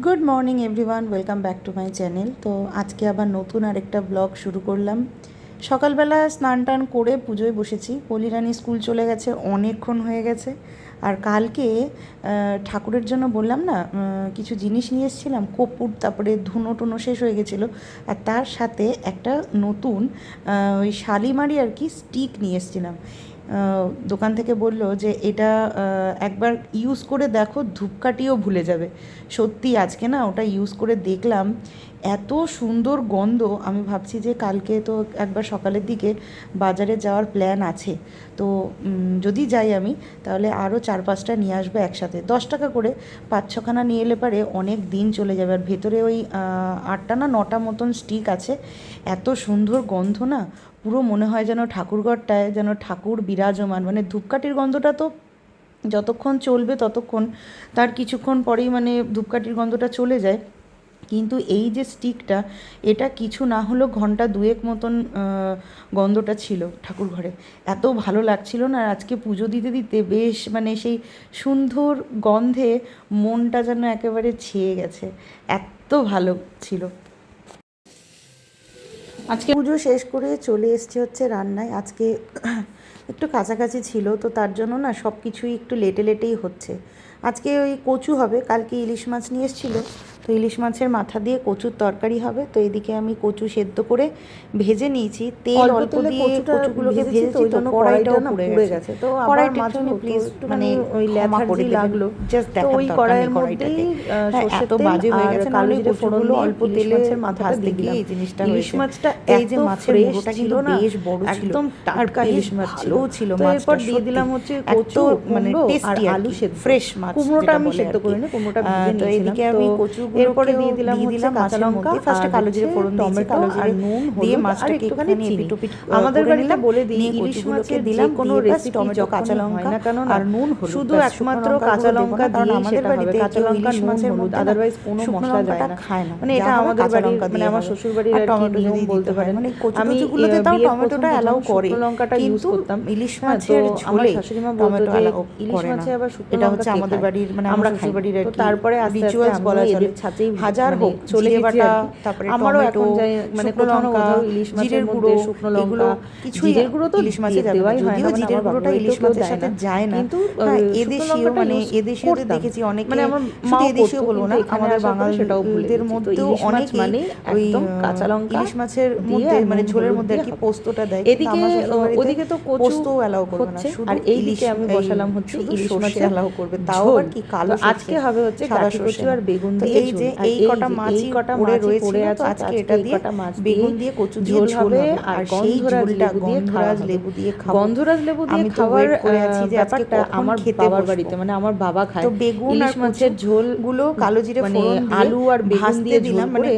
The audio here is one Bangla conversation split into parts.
Good morning everyone welcome back to my channel তো আজকে আবার নতুন আরেকটা ব্লগ শুরু করলাম। সকালবেলা স্নান টান করে পুজোয় বসেছি। পলিরানি স্কুল চলে গেছে, অনেকক্ষণ হয়ে গেছে। আর কালকে ঠাকুরের জন্য বললাম না কিছু জিনিস নিয়ে এসেছিলাম। কপুর, তারপরে ধুনো টুনো শেষ হয়ে গেছিল। আর তার সাথে একটা নতুন ওই শালিমারি আর কি স্টিক নিয়ে এসেছিলাম। দোকান থেকে বলল যে এটা একবার ইউজ করে দেখো, ধূপকাঠিও ভুলে যাবে। সত্যি আজকে না ওটা ইউজ করে দেখলাম, এত সুন্দর গন্ধ। আমি ভাবছি যে কালকে তো একবার সকালের দিকে বাজারে যাওয়ার প্ল্যান আছে। তো যদি যাই আমি, তাহলে আরও চার পাঁচটা নিয়ে আসব একসাথে। দশ টাকা করে পাঁচ ছখানা নিয়ে এলে পারে অনেক দিন চলে যাবে। আর ভেতরে ওই আটটা না নটা মতন স্টিক আছে। এত সুন্দর গন্ধ না পুরো মনে হয় যেন ঠাকুরঘরটায় যেন ঠাকুর বিরাজমান। মানে ধূপকাঠির গন্ধটা তো যতক্ষণ চলবে ততক্ষণ, তার কিছুক্ষণ পরেই মানে ধূপকাঠির গন্ধটা চলে যায়। কিন্তু এই যে স্টিকটা, এটা কিছু না হলেও ঘণ্টা দুয়েক মতন গন্ধটা ছিল ঠাকুর ঘরে এত ভালো লাগছিল না, আর আজকে পুজো দিতে দিতে বেশ মানে সেই সুন্দর গন্ধে মনটা যেন একেবারে ছেয়ে গেছে। এত ভালো ছিল। আজকে পুজো শেষ করে চলে এসছে হচ্ছে রান্নায়। আজকে একটু কাছাকাছি ছিল, তো তার জন্য না সব কিছুই একটু লেটে লেটেই হচ্ছে। আজকে ওই কচু হবে কালকে ইলিশ মাছ নিয়ে এসেছিল। তো ইলিশ মাছের মাথা দিয়ে কচুর তরকারি হবে। তো এদিকে আমি কচু সেদ্ধ করে ভেজে নিয়েছি। তেল অল্প দিয়ে কচুগুলোকে ভেজেছি তো, কড়াইটাও পুড়ে গেছে। তো কড়াইটা মাঝে একটুখানি হতো, প্লিজ মানে ওই ক্ষমা করে লাগল। জাস্ট তো দেখার ওই কড়াইয়ের আহ, হ্যাঁ, এত বাজে হয়ে গেছে কালো নাহলে জিরে কচুগুলো ফোড়ন অল্প তেলে মাছের ভাজতে দিয়ে গিয়ে এই জিনিসটা ইলিশ মাছটা এই যে মাছের মুড়োটা ছিল না, বেশ বড় ছিল। একদম টাটকা ইলিশ মাছ ছিল। ছিল মাছটা দিয়ে দিলাম হচ্ছে কচু, মানে টেস্টি আলু সেদ্ধ। ফ্রেশ মাছ। কুমড়োটা আমি সেদ্ধ। কুমড়োটা তো এদিকে আমি কচুগুলোকেও এরপরে দিয়ে দিলাম দিয়ে দিলাম কাঁচা লঙ্কা ফার্স্টে কালো জিরে ফোড়ন দিয়েছি, টমেটো কালো জিরে নুন, দিয়ে মাছটাকে একটুখানি। আমাদের বাড়িতে বলে দিই, ইলিশ কচুগুলোকে দিলাম কোনো দিয়ে টমেটো কাঁচা লঙ্কা না কেন আর নুন হলুদ শুধু একমাত্র কাঁচা লঙ্কা কারণ আমাদের বাড়িতে কাঁচা লঙ্কা, মাছের হলুদ, কোনো মশলা যায় না। খায় না মানে এটা আমাদের কাঁচা বাড়ির মানে আমার আর আর টমেটো যদি বলতে হয় পারেন। মানে কচু আমি, আহ, তাও টমেটোটা অ্যালাউ করে লঙ্কাটা কিন্তু করতাম। ইলিশ মাছের আমার ঝোলে শাশুড়ি মা বলতো ইলিশ মাছে আবার এটা হচ্ছে আমাদের? বাড়ির মানে আমরা। শ্বশুর বাড়ির তো তারপরে রিচুয়ালস বলা চলে। ছাঁচেই হাজার মানে হোক চলে বাটা তারপরে আমারও এখন মানে কোথাও না কোথাও ইলিশ মাছের মধ্যে শুকনো লঙ্কা, কিছুই জিরের গুঁড়ো তো ইলিশ মাছে। দেওয়াই হয় না, মানে জিরের গুঁড়োটা ইলিশ মাছের সাথে যায় না। কিন্তু, এদেশীয় মানে এদেশীয়দের দেখেছি অনেকে মানে আমার এদেশীয় বলব না আমাদের বাঙালিদের মধ্যেও ইলিশ মাছ ওই একদম কাঁচা লঙ্কা ইলিশ মাছের মধ্যে মানে ঝোলের মধ্যে আর কি পোস্তটা দেয়। এদিকে ওদিকে তো কচু পোস্তও অ্যালাউ করবে না আর এইদিকে ইলিশ আমি এই বসালাম হচ্ছে। ইলিশ মাছের অ্যালাউ করবে তাও। আবার কি কালো আজকে হবে হচ্ছে সাদা সর্ষে। আর বেগুন দিয়ে এই যে এই কটা যে মাছই এই কটা পড়ে পড়ে তো আজকে এটা দিয়ে মাছ বেগুন দিয়ে কচু ঝোল হবে আর সেই ঝোলটা গন্ধরাজ লেবু দিয়ে খাব। গন্ধরাজ লেবু দিয়ে যে ব্যাপারটা আমার খেতে বাবার বাড়িতে মানে আমার বাবা খায়। তো বেগুন আর মাছের ঝোলগুলো কালো জিরে মানে ফোড়ন দিয়ে আলু আর বেগুন দিয়ে দিলাম মানে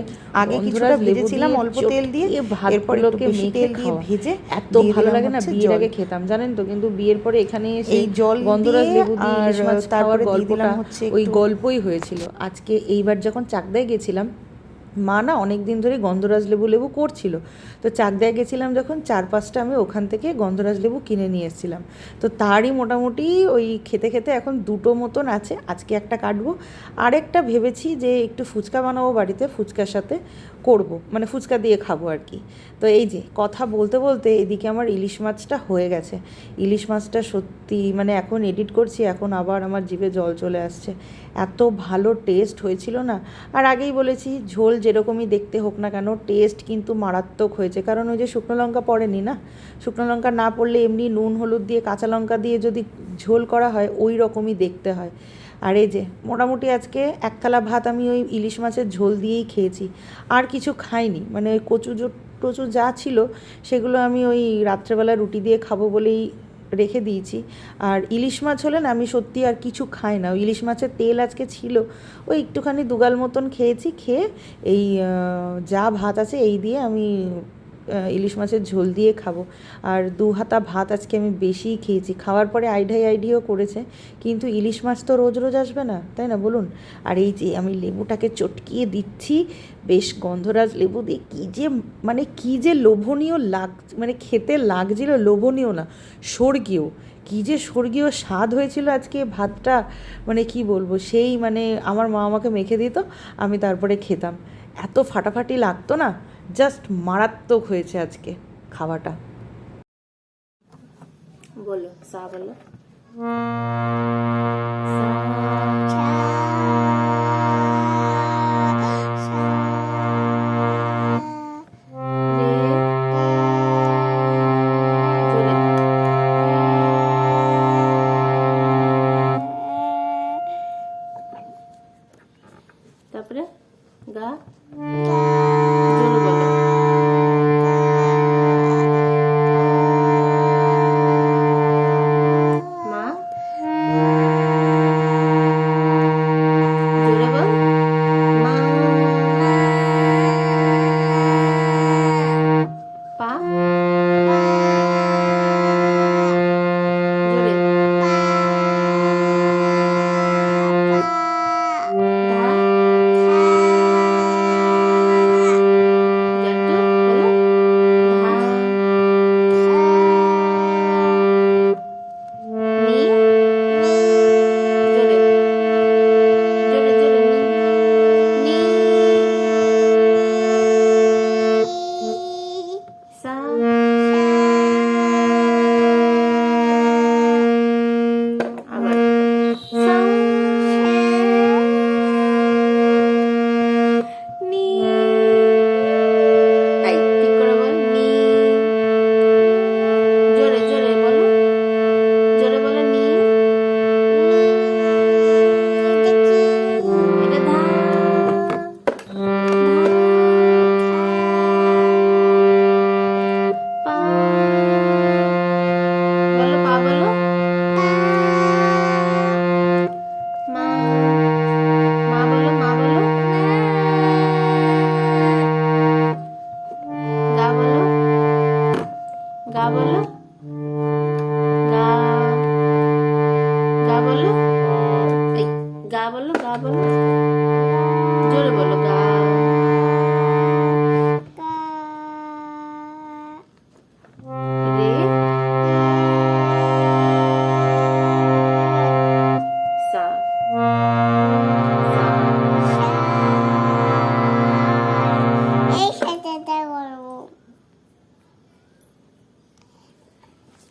আগে কিছুটা ভেজেছিলাম অল্প তেল দিয়ে এরপর একটু বেশি তেল দিয়ে ভেজে এত ভালো লাগে না বিয়ের আগে খেতাম জানেন তো? কিন্তু বিয়ের পরে এখানে এসে এই জল গন্ধরাজ লেবু দিয়ে মাছ তারপরে গল্পটা হচ্ছে ওই গল্পই হয়েছিল। আজকে এইবার যখন চাকদায় গেছিলাম মা না অনেক দিন ধরে গন্ধরাজ লেবু লেবু করছিল। তো চাকদায় গেছিলাম যখন চার পাঁচটা আমি ওখান থেকে গন্ধরাজ লেবু কিনে নিয়ে এসেছিলাম। তো তারই মোটামুটি ওই খেতে খেতে এখন দুটো মতন আছে, আজকে একটা কাটবো। আরেকটা ভেবেছি যে একটু ফুচকা বানাবো বাড়িতে, ফুচকার সাথে করব মানে ফুচকা দিয়ে খাব আর কি। তো এই যে কথা বলতে বলতে এদিকে আমার ইলিশ মাছটা হয়ে গেছে। ইলিশ মাছটা সত্যি মানে এখন এডিট করছি, এখন আবার আমার জিভে জল চলে আসছে। এত ভালো টেস্ট হয়েছিল না। আর আগেই বলেছি, ঝোল যেরকমই দেখতে হোক না কেন টেস্ট কিন্তু মারাত্মক হয়েছে। কারণ ওই যে শুকনো লঙ্কা পড়েনি না? শুকনো লঙ্কা না পড়লে এমনি নুন, হলুদ দিয়ে কাঁচা লঙ্কা দিয়ে যদি ঝোল করা হয়, ওই রকমই দেখতে হয়। আর এই যে, মোটামুটি আজকে এক থালা ভাত আমি ওই ইলিশ মাছের ঝোল দিয়েই খেয়েছি। আর কিছু খাইনি। মানে ওই কচু টচু যা ছিল, সেগুলো আমি ওই রাত্রেবেলা রুটি দিয়ে খাব বলেই রেখে দিয়েছি। আর ইলিশ মাছ হলে না আমি সত্যি আর কিছু খাই না। ইলিশ মাছের তেল আজকে ছিল, ওই একটুখানি দুগাল মতন খেয়েছি, খেয়ে এই যা ভাত আছে এই দিয়ে আমি ইলিশ মাছের ঝোল দিয়ে খাব। আর দু হাতা ভাত আজকে আমি বেশিই খেয়েছি। খাওয়ার পরে আইডাই আইডিও করেছে, কিন্তু ইলিশ মাছ তো রোজ রোজ আসবে না, তাই না বলুন? আর এই যে আমি লেবুটাকে চটকিয়ে দিচ্ছি, বেশ গন্ধরাজ লেবু দিয়ে কী যে মানে কী যে লোভনীয় লাগ মানে খেতে লাগছিল লোভনীয় না, স্বর্গীয়। কী যে স্বর্গীয় স্বাদ হয়েছিল আজকে ভাতটা মানে কি বলব, সেই মানে আমার মা আমাকে মেখে দিত, আমি তারপরে খেতাম। এত ফাটাফাটি লাগতো না? জাস্ট মারাত্মক হয়েছে আজকে খাওয়াটা। বলো সা বলো।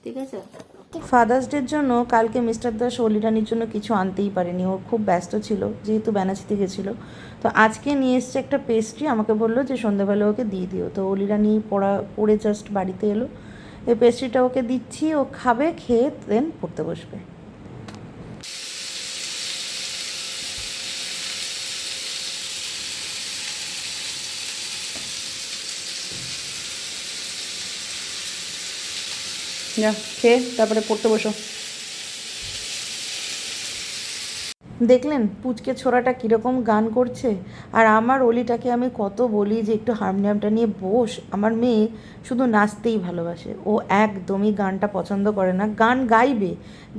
ঠিক আছে? ফাদার্স ডের জন্য কালকে মিস্টার দাস অলিরানির জন্য কিছু আনতেই পারেনি। ও খুব ব্যস্ত ছিল, যেহেতু ব্যানাচিতে গেছিল। তো আজকে নিয়ে এসছে একটা পেস্ট্রি আমাকে বলল যে সন্ধ্যাবেলা ওকে দিয়ে দিও। তো অলিরানি পড়া, পড়ে জাস্ট বাড়িতে এলো। এই পেস্ট্রিটা ওকে দিচ্ছি, ও খাবে, খেয়ে দেন পড়তে বসবে। যা খেয়ে তারপরে পড়তে বসো। দেখলেন পুচকে ছোড়াটা কীরকম গান করছে? আর আমার অলিটাকে আমি কত বলি যে একটু হারমোনিয়ামটা নিয়ে বস, আমার মেয়ে শুধু নাচতেই ভালোবাসে। ও একদমই গানটা পছন্দ করে না, গান গাইবে।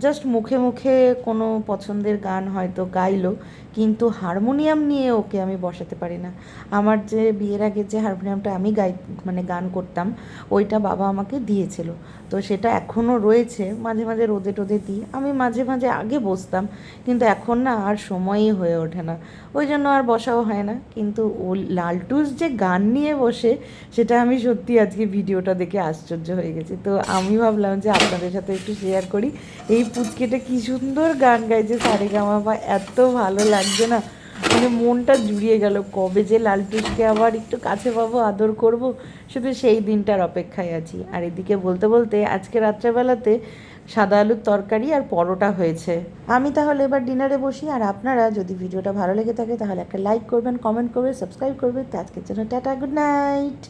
জাস্ট মুখে মুখে কোনো পছন্দের গান হয়তো গাইলো, কিন্তু হারমোনিয়াম নিয়ে ওকে আমি বসাতে পারি না। আমার যে বিয়ের আগে যে হারমোনিয়ামটা আমি গাই মানে গান করতাম, ওইটা বাবা আমাকে দিয়েছিল। তো সেটা এখনও রয়েছে, মাঝে মাঝে রোদে টোদে দিই। আমি মাঝে মাঝে আগে বসতাম, কিন্তু এখন না আর সময়ই হয়ে ওঠে না। ওই জন্য আর বসাও হয় না। কিন্তু ও লালটুস যে গান নিয়ে বসে, সেটা আমি সত্যি আজকে ভিডিওটা দেখে আশ্চর্য হয়ে গেছি। তো আমি ভাবলাম যে আপনাদের সাথে একটু শেয়ার করি, এই পুচকেটা কি সুন্দর গান গাইছে সারে গামা বা এত ভালো লাগছে না। মানে মনটা জুড়িয়ে গেল, কবে যে লালটুসকে আবার একটু কাছে পাবো, আদর করব, শুধু সেই দিনটার অপেক্ষায় আছি। আর এদিকে বলতে বলতে আজকে রাত্রেবেলাতে সাদা আলুর তরকারি আর পরোটা হয়েছে। আমি তাহলে এবার ডিনারে বসি, আর আপনারা যদি ভিডিওটা ভালো লেগে থাকে তাহলে একটা লাইক করবেন কমেন্ট করবেন সাবস্ক্রাইব করবেন। আজকের জন্য টাটা গুড নাইট